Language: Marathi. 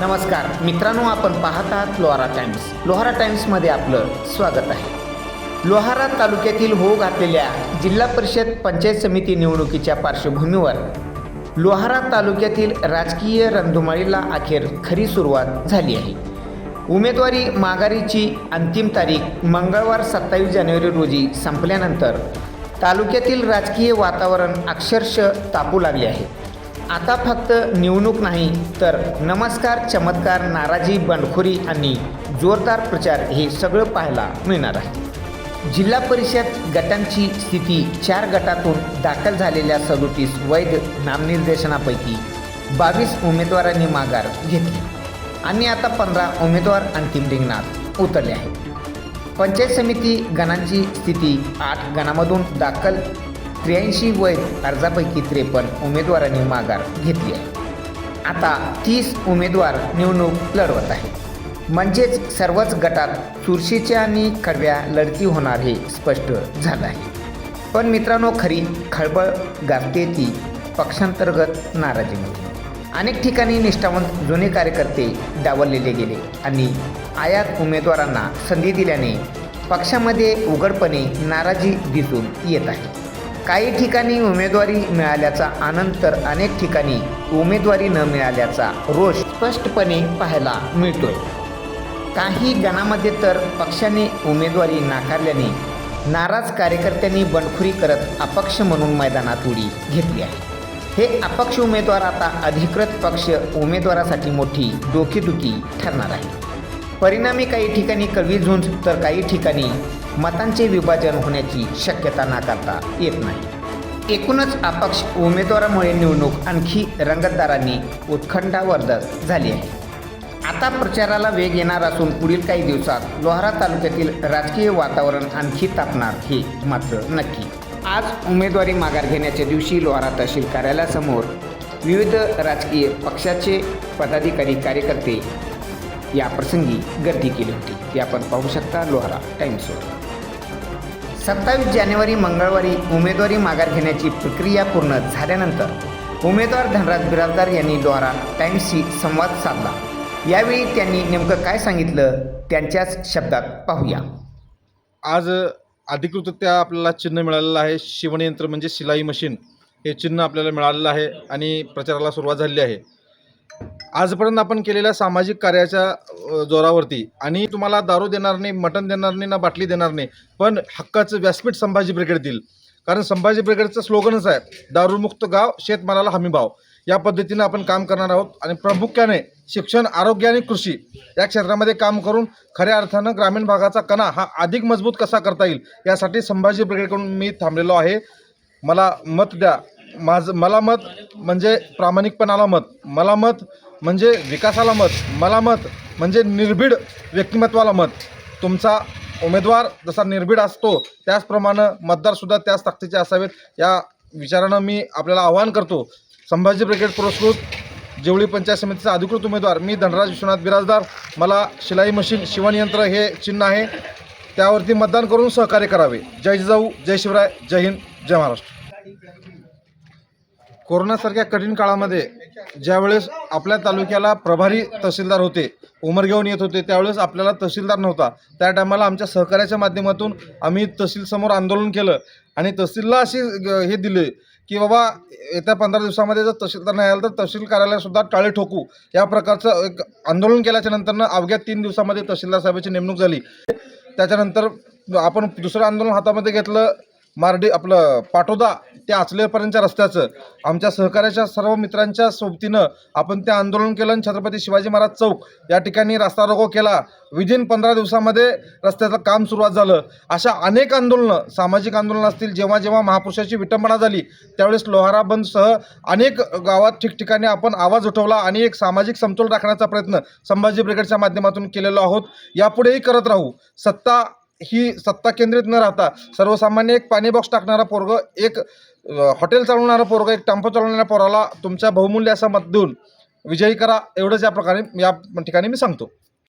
नमस्कार मित्रांनो आपण पाहत आहात लोहारा टाइम्स. लोहारा टाइम्समध्ये आपलं स्वागत आहे. लोहारा तालुक्यातील होऊ घातलेल्या जिल्हा परिषद पंचायत समिती निवडणुकीच्या पार्श्वभूमीवर लोहारा तालुक्यातील राजकीय रणधुमाळीला अखेर खरी सुरुवात झाली आहे. उमेदवारी माघारीची अंतिम तारीख मंगळवार सत्तावीस जानेवारी रोजी संपल्यानंतर तालुक्यातील राजकीय वातावरण अक्षरशः तापू लागले आहे. आता फक्त निवडणूक नाही तर नमस्कार चमत्कार नाराजी बंडखोरी आणि जोरदार प्रचार हे सगळं पाहायला मिळणार आहे. जिल्हा परिषद गटांची स्थिती चार गटातून दाखल झालेल्या सदोतीस वैध नामनिर्देशनापैकी बावीस उमेदवारांनी माघार घेतली आणि आता पंधरा उमेदवार अंतिम रिंगणात उतरले आहेत. पंचायत समिती गणांची स्थिती. आठ गणामधून दाखल त्र्याऐंशी वैध अर्जापैकी त्रेपन्न उमेदवारांनी माघार घेतली आहे. आता तीस उमेदवार निवडणूक लढवत आहेत. म्हणजेच सर्वच गटात चुरशीच्या आणि कडव्या लढती होणार हे स्पष्ट झालं आहे. पण मित्रांनो खरी खळबळ गाजते ती पक्षांतर्गत नाराजीमध्ये अनेक ठिकाणी निष्ठावंत जुने कार्यकर्ते डावललेले गेले आणि आयात उमेदवारांना संधी दिल्याने पक्षामध्ये उघडपणे नाराजी दिसून येत आहे. काही ठिकाणी उमेदवारी मिळाल्याचा आनंद तर अनेक ठिकाणी उमेदवारी न मिळाल्याचा रोष स्पष्टपणे पाहायला मिळतोय. काही गणामध्ये तर पक्षाने उमेदवारी नाकारल्याने नाराज कार्यकर्त्यांनी बंडखोरी करत अपक्ष म्हणून मैदानात उडी घेतली आहे. हे अपक्ष उमेदवार आता अधिकृत पक्ष उमेदवारासाठी मोठी डोकेदुखी ठरणार आहे. परिणामी काही ठिकाणी कवी झुंज तर काही ठिकाणी मतांचे विभाजन होण्याची शक्यता नाकारता येत नाही. एकूणच अपक्ष उमेदवारामुळे निवडणूक आणखी रंगतदारांनी उत्खंडावर्धक झाली आहे. आता प्रचाराला वेग येणार असून पुढील काही दिवसात लोहारा तालुक्यातील राजकीय वातावरण आणखी तापणार हे मात्र नक्की. आज उमेदवारी माघार घेण्याच्या दिवशी लोहारा तहसील कार्यालयासमोर विविध राजकीय पक्षाचे पदाधिकारी कार्यकर्ते या प्रसंगी गर्दी केली होती. ती आपण पाहू शकता लोहारा टाइम्सवर सत्तावीस जानेवारी मंगळवारी उमेदवारी माघार घेण्याची प्रक्रिया पूर्ण झाल्यानंतर उमेदवार धनराज बिराजदार यांनी लोहारा टाइम्सशी संवाद साधला. यावेळी त्यांनी नेमकं काय सांगितलं? त्यांच्याच शब्दात पाहूया. आज अधिकृतरित्या आपल्याला चिन्ह मिळालेलं आहे. शिवणयंत्र म्हणजे शिलाई मशीन. हे चिन्ह आपल्याला मिळालेलं आहे आणि प्रचाराला सुरुवात झालेली आहे. आजपर्यंत आपण केलेल्या सामाजिक कार्याच्या जोरावरती आणि तुम्हाला दारू देणार नाही मटण देणार नाही ना बाटली देणार नाही पण हक्काचं व्यासपीठ संभाजी ब्रिगेड देईल. कारण संभाजी ब्रिगेडचं स्लोगनच आहे दारूमुक्त गाव शेतमालाला हमीभाव. या पद्धतीनं आपण काम करणार आहोत आणि प्रामुख्याने शिक्षण आरोग्य आणि कृषी या क्षेत्रामध्ये काम करून खऱ्या अर्थानं ग्रामीण भागाचा कणा हा अधिक मजबूत कसा करता येईल यासाठी संभाजी ब्रिगेडकडून मी थांबलेलो आहे. मला मत द्या. माझं मला मत म्हणजे प्रामाणिकपणाला मत. मला मत म्हणजे विकासाला मत. मला मत म्हणजे निर्भीड व्यक्तिमत्वाला मत. तुमचा उमेदवार जसा निर्भीड असतो त्याचप्रमाणे मतदारसुद्धा त्याच ताकदीचे असावेत या विचारानं मी आपल्याला आवाहन करतो. संभाजी ब्रिगेड पुरस्कृत जेवळी पंचायत समितीचा अधिकृत उमेदवार मी धनराज विश्वनाथ बिराजदार मला शिलाई मशीन शिवणयंत्र हे चिन्ह आहे. त्यावरती मतदान करून सहकार्य करावे. जय जिजाऊ जय शिवराय जय हिंद जय महाराष्ट्र. कोरोनासारख्या कठीण काळामध्ये ज्यावेळेस आपल्या तालुक्याला प्रभारी तहसीलदार होते उमर घेऊन येत होते त्यावेळेस आपल्याला तहसीलदार नव्हता. त्या टायमाला आमच्या सहकार्याच्या माध्यमातून आम्ही तहसीलसमोर आंदोलन केलं आणि तहसीलला अशी हे दिले. की बाबा येत्या पंधरा दिवसामध्ये जर तहसीलदार नाही आलं तर तहसील कार्यालयासुद्धा टाळे ठोकू. या प्रकारचं एक आंदोलन केल्याच्या नंतरनं अवघ्या तीन दिवसामध्ये तहसीलदार साहेबाची नेमणूक झाली. त्याच्यानंतर आपण दुसरं आंदोलन हातामध्ये घेतलं. मार्डी आपलं पाटोदा ते आचलेपर्यंतच्या रस्त्याचं. आमच्या सहकार्याच्या सर्व मित्रांच्या सोबतीनं आपण ते आंदोलन केलं आणि छत्रपती शिवाजी महाराज चौक या ठिकाणी रस्ता रोको केला. विदिन पंधरा दिवसामध्ये रस्त्याचं काम सुरुवात झालं. अशा अनेक आंदोलनं सामाजिक आंदोलनं असतील जेव्हा जेव्हा महापुरुषाची विटंबना झाली त्यावेळेस लोहारा बंदसह अनेक गावात ठिकठिकाणी आपण आवाज उठवला आणि एक सामाजिक समतोल राखण्याचा प्रयत्न संभाजी ब्रिगेडच्या माध्यमातून केलेलो आहोत. यापुढेही करत राहू. सत्ता ही सत्ता केंद्रित न राहता सर्वसामान्य एक पाणी बॉक्स टाकणारा पोरग एक हॉटेल चालवणारा पोरग एक टेम्पो चालवणाऱ्या पोराला तुमच्या बहुमूल्य असं मत देऊन विजयी करा एवढंच या प्रकारे या ठिकाणी मी सांगतो.